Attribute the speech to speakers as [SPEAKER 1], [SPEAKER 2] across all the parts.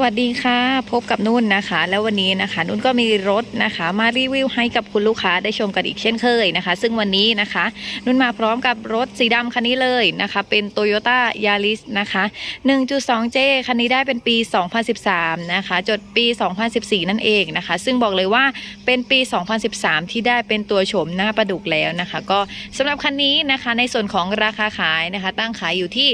[SPEAKER 1] สวัสดีค่ะ พบกับนุ่นนะคะ แล้ววันนี้นะคะ นุ่นก็มีรถนะคะ มารีวิวให้กับคุณลูกค้าได้ชมกันอีกเช่นเคยนะคะ ซึ่งวันนี้นะคะ นุ่นมาพร้อมกับรถสีดำคันนี้เลยนะคะ เป็น Toyota Yaris นะคะ 1.2J คันนี้ได้เป็นปี 2013 นะคะ จดปี 2014 นั่นเองนะคะ ซึ่งบอกเลยว่าเป็นปี 2013 ที่ได้เป็นตัวโฉมหน้าประดุกแล้วนะคะ ก็สำหรับคันนี้นะคะในส่วนของราคาขายนะคะ ตั้งขายอยู่ที่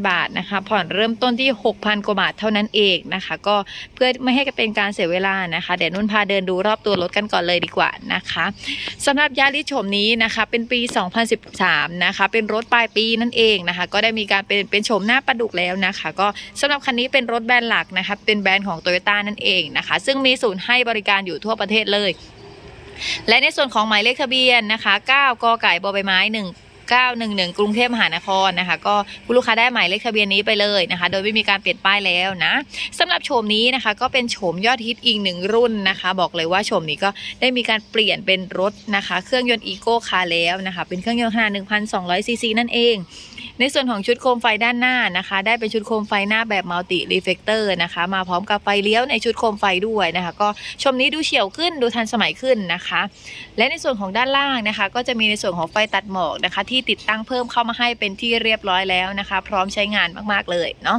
[SPEAKER 1] 325,000 บาทนะคะผ่อนเริ่มต้นที่ 6,000กว่าบาทเท่านั้นเองนะคะ ก็เพื่อไม่ให้เป็นการเสียเวลานะคะเดี๋ยวนุ่นพาเดินดูรอบตัวรถกันก่อนเลยดีกว่านะคะสำหรับยาริสโฉมนี้นะคะเป็นปี 2013 นะคะ เป็นรถปลายปีนั่นเองนะคะ ก็ได้มีการเป็นเป็นโฉมหน้าประดุกแล้วนะคะ ก็สำหรับคันนี้เป็นรถแบรนด์หลักนะคะเป็นแบรนด์ของ Toyota นั่นเองนะคะ ซึ่งมีศูนย์ให้บริการอยู่ทั่วประเทศเลย และในส่วนของหมายเลขทะเบียนนะคะ 9 กไก่บอใบไม้ 1 911 กรุงเทพมหานครนะคะ ก็คุณลูกค้าได้หมายเลขทะเบียนนี้ไปเลยนะคะ โดยไม่มีการเปลี่ยนป้ายแล้วนะสำหรับโฉมนี้นะคะ ก็เป็นโฉมยอดฮิตอีกหนึ่งรุ่นนะคะ บอกเลยว่าโฉมนี้ก็ได้มีการเปลี่ยนเป็นรถนะคะ เครื่องยนต์อีโก้คาร์แล้วนะคะ เป็นเครื่องยนต์ขนาด1,200ซีซีนั่นเอง ในส่วนของชุดโคมไฟด้านหน้านะคะ ได้เป็นชุดโคมไฟหน้าแบบมัลติรีเฟกเตอร์นะคะ มาพร้อมกับไฟเลี้ยวในชุดโคมไฟด้วยนะคะ ก็ชมนี้ดูเฉียวขึ้นดูทันสมัยขึ้นนะคะ และในส่วนของด้านล่างนะคะ ก็จะมีในส่วนของไฟตัดหมอกนะคะ ที่ติดตั้งเพิ่มเข้ามาให้เป็นที่เรียบร้อยแล้วนะคะ พร้อมใช้งานมากๆเลยเนาะ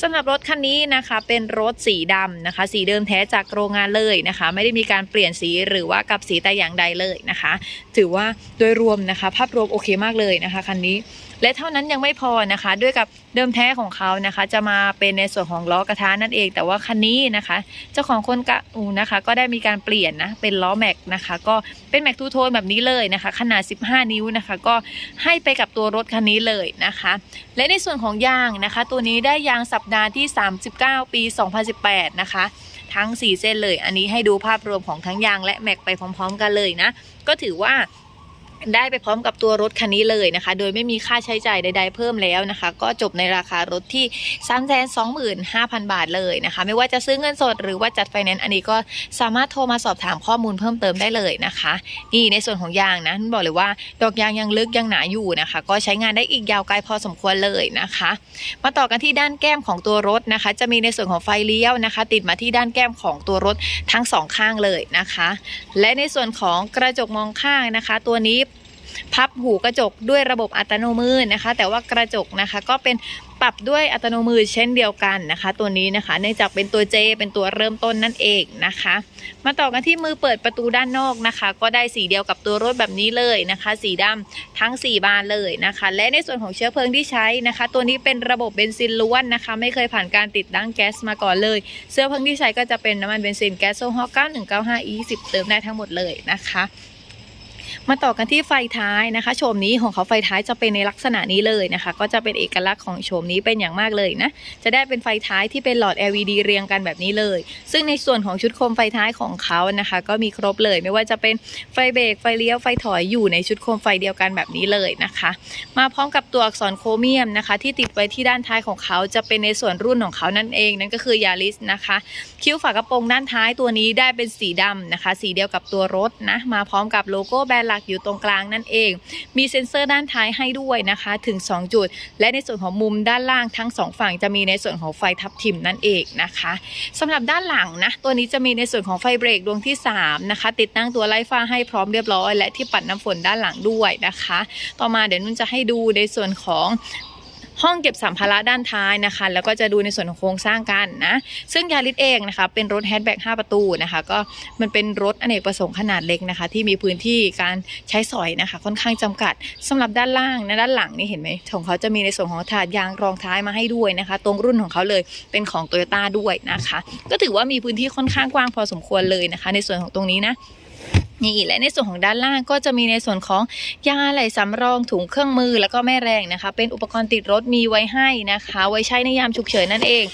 [SPEAKER 1] สำหรับรถคันนี้นะคะเป็นรถสีดำนะคะ สีเดิมแท้จากโรงงานเลยนะคะ ไม่ได้มีการเปลี่ยนสีหรือว่ากับสีแต่อย่างใดเลยนะคะ ถือว่าโดยรวมนะคะ ภาพรวมโอเคมากเลยนะคะคันนี้ และเท่านั้นยังไม่พอนะคะ ด้วยกับเดิมแท้ของเขานะคะ จะมาเป็นในส่วนของล้อกระทะนั่นเอง แต่ว่าคันนี้นะคะ เจ้าของคนกะอูนะคะ ก็ได้มีการเปลี่ยนนะเป็นล้อแม็กนะคะ ก็เป็นแม็กทูโทนแบบนี้เลยนะคะ ขนาด 15 นิ้วนะคะ ก็ให้ไปกับตัวรถคันนี้เลยนะคะ และในส่วนของยางนะคะ ตัวนี้ได้ยางสัปดาห์ที่ 39 ปี 2018 นะคะทั้ง 4 เส้นเลย อันนี้ให้ดูภาพรวมของทั้งยางและแม็กไปพร้อม ๆ กันเลยนะ ก็ถือว่า ได้ไปพร้อมกับตัวรถคันนี้เลยนะคะ โดยไม่มีค่าใช้จ่ายใด ๆ เพิ่มแล้วนะคะ ก็จบในราคารถที่ 325,000 บาทเลยนะคะ ไม่ว่าจะซื้อเงินสดหรือว่าจัดไฟแนนซ์อันนี้ก็สามารถโทรมาสอบถามข้อมูลเพิ่มเติมได้เลยนะคะ นี่ในส่วนของยางนะบอกเลยว่าดอกยางยังลึกยังหนาอยู่นะคะ ก็ใช้งานได้อีกยาวไกลพอสมควรเลยนะคะ มาต่อกันที่ด้านแก้มของตัวรถนะคะ จะมีในส่วนของไฟเลี้ยวนะคะ ติดมาที่ด้านแก้มของตัวรถทั้งสองข้างเลยนะคะ และในส่วนของกระจกมองข้างนะคะ ตัวนี้ พับหูกระจกด้วยระบบอัตโนมือนะคะ แต่ว่ากระจกนะคะก็เป็นปรับด้วยอัตโนมือเช่นเดียวกันนะคะ ตัวนี้นะคะเนื่องจากเป็นตัว J เป็นตัวเริ่มต้นนั่นเองนะคะ มาต่อกันที่มือเปิดประตูด้านนอกนะคะ ก็ได้สีเดียวกับตัวรถแบบนี้เลยนะคะ สีดำทั้ง 4 บานเลยนะคะ และในส่วนของเชื้อเพลิงที่ใช้นะคะ ตัวนี้เป็นระบบเบนซินล้วนนะคะ ไม่เคยผ่านการติดตั้งแก๊สมาก่อนเลยเชื้อเพลิงที่ใช้ก็จะเป็นน้ำมันเบนซินแก๊สโซฮอล์9195 E10 เติมได้ทั้งหมดเลยนะคะ มาต่อกันที่ไฟท้ายนะคะ โฉมนี้ของเขาไฟท้ายจะเป็นในลักษณะนี้เลยนะคะ ก็จะเป็นเอกลักษณ์ของโฉมนี้เป็นอย่างมากเลยนะ จะได้เป็นไฟท้ายที่เป็นหลอด LED เรียงกันแบบนี้เลย ซึ่งในส่วนของชุดโคมไฟท้ายของเขานะคะ ก็มีครบเลยไม่ว่าจะเป็นไฟเบรกไฟเลี้ยวไฟถอยอยู่ในชุดโคมไฟเดียวกันแบบนี้เลยนะคะ มาพร้อมกับตัวอักษรโครเมียมนะคะ ที่ติดไว้ที่ด้านท้ายของเขาจะเป็นในส่วนรุ่นของเขานั่นเองนั่นก็คือยาริสนะคะ คิ้วฝากระโปรงด้านท้ายตัวนี้ได้เป็นสีดำนะคะ สีเดียวกับตัวรถนะมาพร้อมกับโลโก้แบรนด์หลักอยู่ตรงกลางนั่นเอง มีเซ็นเซอร์ด้านท้ายให้ด้วยนะคะถึง 2 จุด และในส่วนของมุมด้านล่างทั้ง 2 ฝั่งจะมีในส่วนของไฟทับทิมนั่นเองนะคะสำหรับด้านหลังนะตัวนี้จะมีในส่วนของไฟเบรกดวงที่3นะคะติดตั้งตัวไล่ฟ้าให้พร้อมเรียบร้อย และที่ปัดน้ำฝนด้านหลังด้วยนะคะ ต่อมาเดี๋ยวนุ่นจะให้ดูในส่วนของ ห้องเก็บสัมภาระด้านท้ายนะคะ แล้วก็จะดูในส่วนของโครงสร้างกันนะ ซึ่งยาริสเองนะคะ เป็นรถแฮชแบ็ก5ประตูนะคะ ก็มันเป็นรถอเนกประสงค์ขนาดเล็กนะคะ ที่มีพื้นที่การใช้สอยนะคะ ค่อนข้างจำกัดสำหรับด้านล่างนะด้านหลังนี่เห็นไหมของเขาจะมีในส่วนของถาดยางรองท้ายมาให้ด้วยนะคะ ตรงรุ่นของเขาเลยเป็นของโตโยต้าด้วยนะคะ ก็ถือว่ามีพื้นที่ค่อนข้างกว้างพอสมควรเลยนะคะ ในส่วนของตรงนี้นะ นี่และในส่วนของด้านล่างก็จะมีในส่วนของยาไหล่สำรองถุงเครื่องมือแล้วก็แม่แรงนะคะ เป็นอุปกรณ์ติดรถมีไว้ให้นะคะ ไว้ใช้ในยามฉุกเฉินนั่นเอง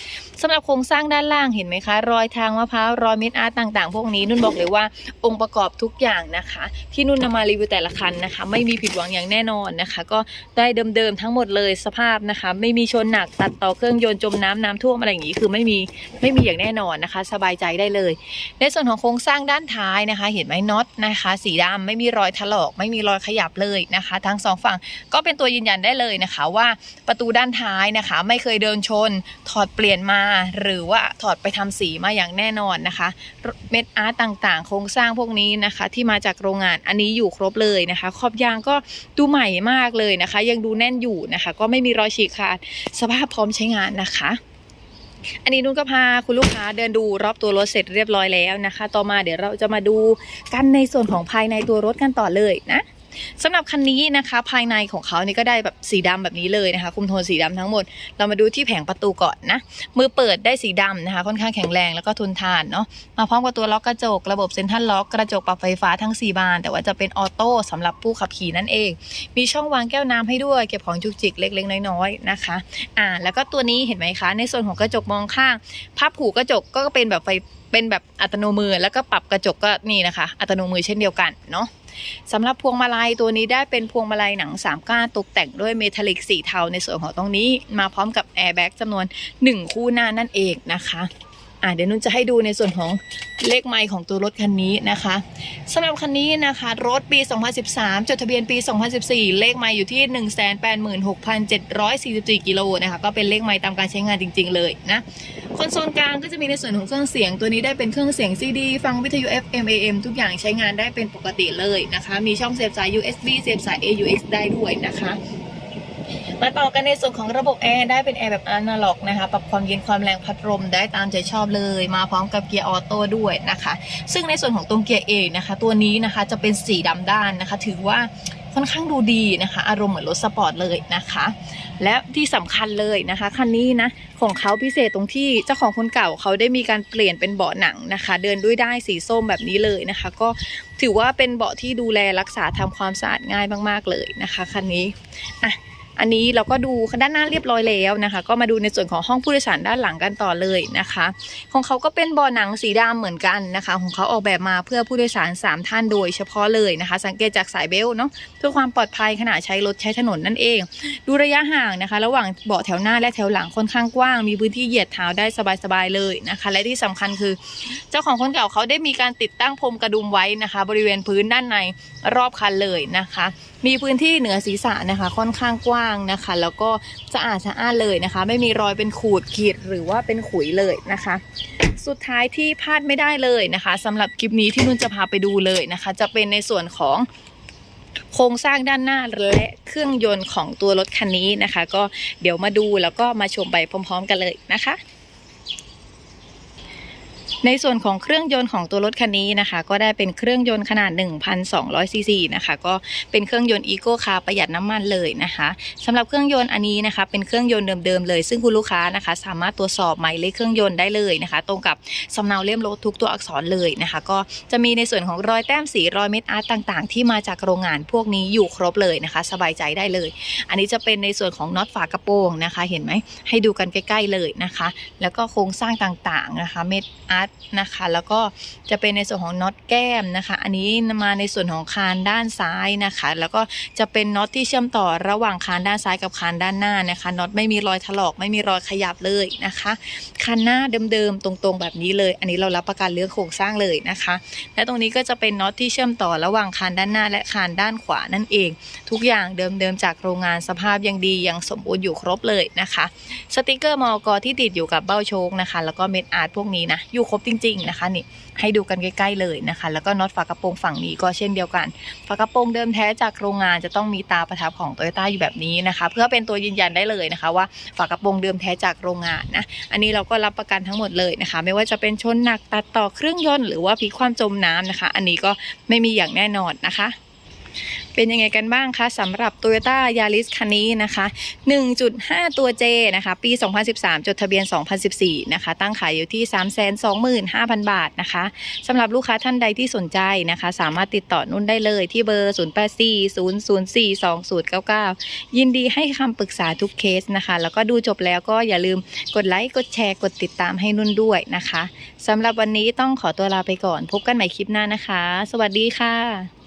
[SPEAKER 1] สำหรับโครงสร้างด้านล่างเห็นไหมคะ รอยทางมะพร้าวรอยเม็ดอาร์ตต่าง ๆ พวกนี้นุ่นบอกเลยว่าองค์ประกอบทุกอย่างนะคะ ที่นุ่นนำมารีวิวแต่ละคันนะคะ ไม่มีผิดหวังอย่างแน่นอนนะคะ ก็ได้เดิมๆทั้งหมดเลยสภาพนะคะ ไม่มีชนหนักตัดต่อเครื่องยนต์จมน้ำน้ำท่วมอะไรอย่างนี้คือไม่มีไม่มีอย่างแน่นอนนะคะ สบายใจได้เลย ในส่วนของโครงสร้างด้านท้ายนะคะ เห็นไหมน็อตนะคะ สีดำไม่มีรอยถลอก ไม่มีรอยขยับเลยนะคะ ทั้งสองฝั่งก็เป็นตัวยืนยันได้เลยนะคะ ว่าประตูด้านท้ายนะคะ ไม่เคยเดินชนถอดเปลี่ยนมาหรือว่าถอดไปทำสีมาอย่างแน่นอนนะคะ เม็ดอาร์ตต่างๆ โครงสร้างพวกนี้นะคะ ที่มาจากโรงงานอันนี้อยู่ครบเลยนะคะ ขอบยางก็ดูใหม่มากเลยนะคะ ยังดูแน่นอยู่นะคะ ก็ไม่มีรอยฉีกขาดสภาพพร้อมใช้งานนะคะอันนี้นุ่นก็พาคุณลูกค้าเดินดูรอบตัวรถเสร็จเรียบร้อยแล้วนะคะ ต่อมาเดี๋ยวเราจะมาดูกันในส่วนของภายในตัวรถกันต่อเลยนะ สำหรับคันนี้นะคะภายในของเขานี่ก็ได้แบบสีดำแบบนี้เลยนะคะ คุมโทนสีดำทั้งหมด เรามาดูที่แผงประตูก่อนนะ มือเปิดได้สีดำนะคะ ค่อนข้างแข็งแรงแล้วก็ทนทานเนาะ มาพร้อมกับตัวล็อกกระจก ระบบเซ็นทรัลล็อกกระจกปรับไฟฟ้าทั้ง 4 บาน แต่ว่าจะเป็นออโต้สำหรับผู้ขับขี่นั่นเอง มีช่องวางแก้วน้ำให้ด้วย เก็บของจุกจิกเล็กๆ น้อยๆนะคะ อ่า แล้วก็ตัวนี้เห็นไหมคะ ในส่วนของกระจกมองข้างพับหูกระจกก็เป็นแบบไฟเป็นแบบอัตโนมือแล้วก็ปรับกระจกก็นี่นะคะ อัตโนมือเช่นเดียวกันเนาะ สำหรับพวงมาลัยตัวนี้ได้เป็นพวงมาลัยหนังสามก้านตกแต่งด้วยเมทัลลิกสีเทาในส่วนของตรงนี้ มาพร้อมกับแอร์แบ็กจำนวน 1 คู่หน้านั่นเองนะคะ อ่าเดี๋ยวนุ่นจะให้ดูในส่วนของเลขไมล์ของตัวรถคันนี้นะคะสำหรับคันนี้นะคะ รถปี 2013 จดทะเบียนปี 2014 เลขไมล์อยู่ที่ 186,744 กิโลนะคะ ก็เป็นเลขไมล์ตามการใช้งานจริง ๆ เลยนะ คอนโซลกลางก็จะมีในส่วนของเครื่องเสียง ตัวนี้ได้เป็นเครื่องเสียง CD ฟังวิทยุ FM AM ทุกอย่างใช้งานได้เป็นปกติเลยนะคะ มีช่องเสียบสาย USB เสียบสาย AUX ได้ด้วยนะคะ มาต่อกันในส่วนของระบบแอร์ได้เป็นแอร์แบบอนาล็อกนะคะ ปรับความเย็นความแรงพัดลมได้ตามใจชอบเลย มาพร้อมกับเกียร์ออโต้ด้วยนะคะ ซึ่งในส่วนของตรงเกียร์เองนะคะ ตัวนี้นะคะจะเป็นสีดำด้านนะคะ ถือว่าค่อนข้างดูดีนะคะ อารมณ์เหมือนรถสปอร์ตเลยนะคะ และที่สำคัญเลยนะคะคันนี้นะของเขาพิเศษตรงที่เจ้าของคนเก่าเขาได้มีการเปลี่ยนเป็นเบาะหนังนะคะ เดินด้วยได้สีส้มแบบนี้เลยนะคะ ก็ถือว่าเป็นเบาะที่ดูแลรักษาทำความสะอาดง่ายมากๆเลยนะคะคันนี้อะ อันนี้เราก็ดูด้านหน้าเรียบร้อยแล้วนะคะ ก็มาดูในส่วนของห้องผู้โดยสารด้านหลังกันต่อเลยนะคะ ของเขาก็เป็นเบาะหนังสีดำเหมือนกันนะคะ ของเขาออกแบบมาเพื่อผู้โดยสาร 3 ท่านโดยเฉพาะเลยนะคะ สังเกตจากสายเบลต์เนาะเพื่อความปลอดภัยขณะใช้รถใช้ถนนนั่นเอง ดูระยะห่างนะคะ ระหว่างเบาะแถวหน้าและแถวหลังค่อนข้างกว้าง มีพื้นที่เหยียดเท้าได้สบายๆเลยนะคะ และที่สำคัญคือ เจ้าของคนเก่าเขาได้มีการติดตั้งพรมกระดุมไว้นะคะ บริเวณพื้นด้านในรอบคันเลยนะคะ มีพื้นที่เหนือศีรษะนะคะ ค่อนข้างกว้างนะคะ แล้วก็สะอาดสะอ้านเลยนะคะ ไม่มีรอยเป็นขูดขีดหรือว่าเป็นขุยเลยนะคะ สุดท้ายที่พลาดไม่ได้เลยนะคะสำหรับคลิปนี้ที่นุ่นจะพาไปดูเลยนะคะ จะเป็นในส่วนของโครงสร้างด้านหน้าและเครื่องยนต์ของตัวรถคันนี้นะคะ ก็เดี๋ยวมาดูแล้วก็มาชมไปพร้อม ๆ กันเลยนะคะ ในส่วนของเครื่องยนต์ของตัวรถคันนี้นะคะ ก็ได้เป็นเครื่องยนต์ขนาด 1,200ซีซีนะคะก็เป็นเครื่องยนต์อีโก้คาร์ประหยัดน้ำมันเลยนะคะสำหรับเครื่องยนต์อันนี้นะคะ เป็นเครื่องยนต์เดิมๆเลย ซึ่งคุณลูกค้านะคะ สามารถตรวจสอบหมายเลขเครื่องยนต์ได้เลยนะคะ ตรงกับสำเนาเล่มรถทุกตัวอักษรเลยนะคะ ก็จะมีในส่วนของรอยแต้มสีรอยเม็ดอาร์ตต่างๆ ที่มาจากโรงงานพวกนี้อยู่ครบเลยนะคะ สบายใจได้เลย อันนี้จะเป็นในส่วนของน็อตฝากระโปรงนะคะ เห็นไหมให้ดูกันใกล้ ๆเลยนะคะ แล้วก็โครงสร้างต่างๆนะคะ เม็ดอาร์ตนะคะ แล้วก็จะเป็นในส่วนของน็อตแก้มนะคะ อันนี้มาในส่วนของคานด้านซ้ายนะคะ แล้วก็จะเป็นน็อตที่เชื่อมต่อระหว่างคานด้านซ้ายกับคานด้านหน้านะคะน็อตไม่มีรอยถลอกไม่มีรอยขยับเลยนะคะคันหน้าเดิมๆตรงๆแบบนี้เลย อันนี้เรารับประกันเรื่องโครงสร้างเลยนะคะ และตรงนี้ก็จะเป็นน็อตที่เชื่อมต่อระหว่างคานด้านหน้า และคานด้านขวานั่นเอง ทุกอย่างเดิมๆจากโรงงานสภาพยังดียังสมบูรณ์อยู่ครบเลยนะคะ สติกเกอร์มอกที่ติดอยู่กับเบ้าโชคนะคะ แล้วก็เม็ดอาร์ตพวกนี้นะอยู่ครบจริง ๆ นะคะนี่ให้ดูกันใกล้ ๆ เลยนะคะ แล้วก็น็อตฝากระโปรงฝั่งนี้ก็เช่นเดียวกัน ฝากระโปรงเดิมแท้จากโรงงานจะต้องมีตาประทับของโตโยต้าอยู่แบบนี้นะคะ เพื่อเป็นตัวยืนยันได้เลยนะคะ ว่าฝากระโปรงเดิมแท้จากโรงงานนะอันนี้เราก็รับประกันทั้งหมดเลยนะคะ ไม่ว่าจะเป็นชนหนักตัดต่อเครื่องยนต์หรือว่าพลิกความจมน้ำนะคะ อันนี้ก็ไม่มีอย่างแน่นอนนะคะ เป็นยังไงกันบ้างคะสำหรับ Toyota Yaris คันนี้นะคะ 1.5 ตัว J นะคะ ปี 2013 จดทะเบียน 2014 นะคะ ตั้งขายอยู่ที่ 325,000 บาทนะคะสำหรับลูกค้าท่านใดที่สนใจนะคะ สามารถติดต่อนุ่นได้เลยที่เบอร์ 0840042099 ยินดีให้คำปรึกษาทุกเคสนะคะ แล้วก็ดูจบแล้วก็อย่าลืมกดไลค์ กดแชร์ กดติดตามให้นุ่นด้วยนะคะสำหรับวันนี้ต้องขอตัวลาไปก่อน พบกันใหม่คลิปหน้านะคะ สวัสดีค่ะ